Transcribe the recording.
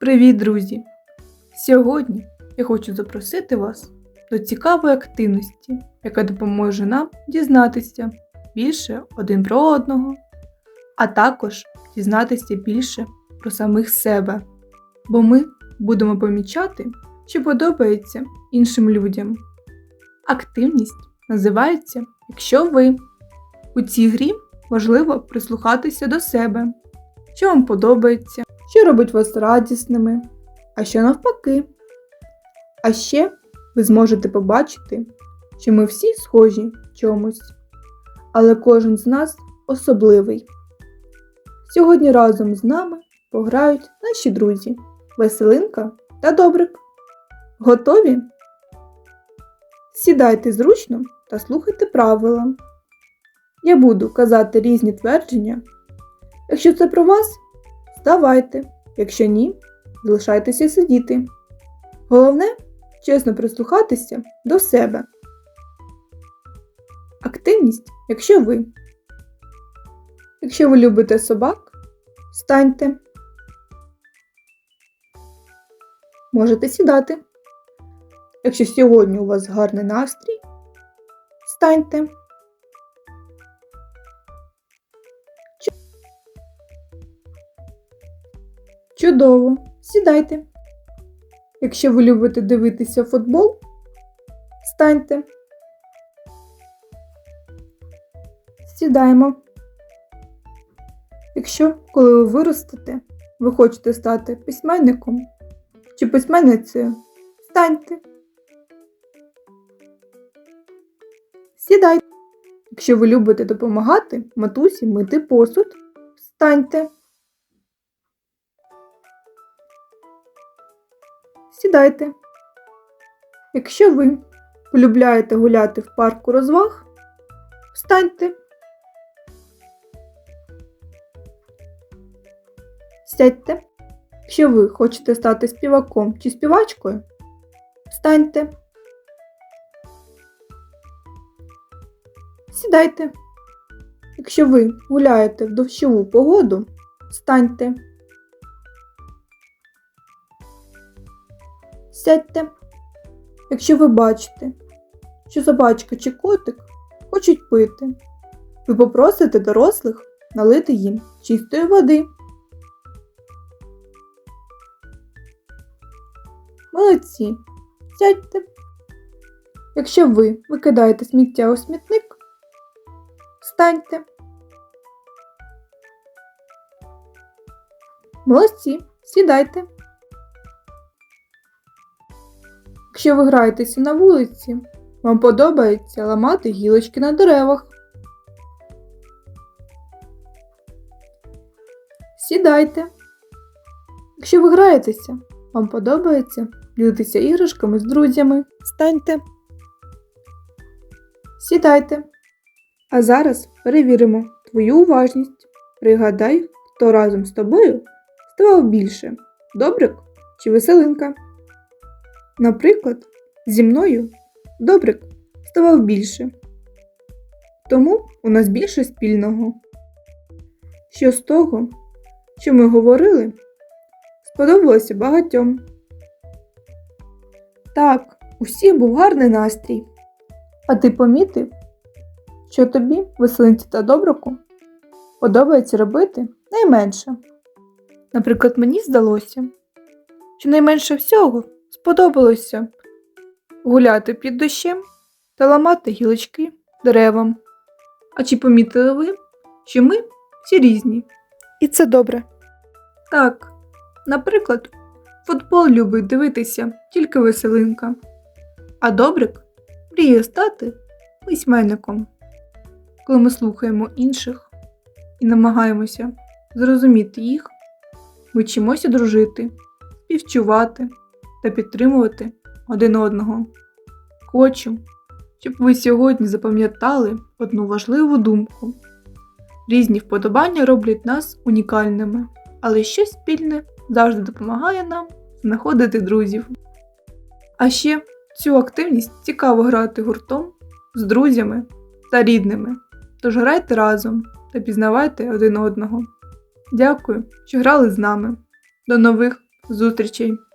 Привіт, друзі! Сьогодні я хочу запросити вас до цікавої активності, яка допоможе нам дізнатися більше один про одного, а також дізнатися більше про самих себе. Бо ми будемо помічати, що подобається іншим людям. Активність називається Якщо ви. У цій грі важливо прислухатися до себе, що вам подобається, що робить вас радісними, а що навпаки. А ще ви зможете побачити, що ми всі схожі в чомусь, але кожен з нас особливий. Сьогодні разом з нами пограють наші друзі Веселинка та Добрик. Готові? Сідайте зручно та слухайте правила. Я буду казати різні твердження. Якщо це про вас, здавайте, якщо ні, залишайтеся сидіти. Головне чесно прислухатися до себе. Активність, якщо ви. Якщо ви любите собак, встаньте. Можете сідати. Якщо сьогодні у вас гарний настрій, встаньте. Чудово! Сідайте. Якщо ви любите дивитися футбол, встаньте. Сідаємо. Якщо, коли ви виростете, ви хочете стати письменником чи письменницею, встаньте. Сідайте. Якщо ви любите допомагати матусі мити посуд, встаньте. Сідайте. Якщо ви полюбляєте гуляти в парку розваг, встаньте. Сядьте. Якщо ви хочете стати співаком чи співачкою, встаньте. Сідайте. Якщо ви гуляєте в дощову погоду, встаньте. Сядьте. Якщо ви бачите, що собачка чи котик хочуть пити, ви попросите дорослих налити їм чистої води. Молодці. Сядьте. Якщо ви викидаєте сміття у смітник, встаньте. Молодці. Сідайте. Якщо ви граєтеся на вулиці, вам подобається ламати гілочки на деревах. Сідайте. Якщо ви граєтеся, вам подобається ділитися іграшками з друзями. Станьте. Сідайте. А зараз перевіримо твою уважність. Пригадай, хто разом з тобою ставав більше добрик чи веселинка. Наприклад, зі мною добрик ставав більше. Тому у нас більше спільного. Що з того, що ми говорили, сподобалося багатьом. Так, у всіх був гарний настрій. А ти помітив, що тобі, веселинці та добрику, подобається робити найменше. Наприклад, мені здалося, що найменше всього сподобалося гуляти під дощем та ламати гілочки деревам. А чи помітили ви, що ми всі різні? І це добре. Так, наприклад, футбол любить дивитися тільки веселинка, а добрик мріє стати письменником. Коли ми слухаємо інших і намагаємося зрозуміти їх, ми вчимося дружити, співчувати та підтримувати один одного. Хочу, щоб ви сьогодні запам'ятали одну важливу думку. Різні вподобання роблять нас унікальними, але щось спільне завжди допомагає нам знаходити друзів. А ще цю активність цікаво грати гуртом з друзями та рідними. Тож грайте разом та пізнавайте один одного. Дякую, що грали з нами. До нових Зустрічей!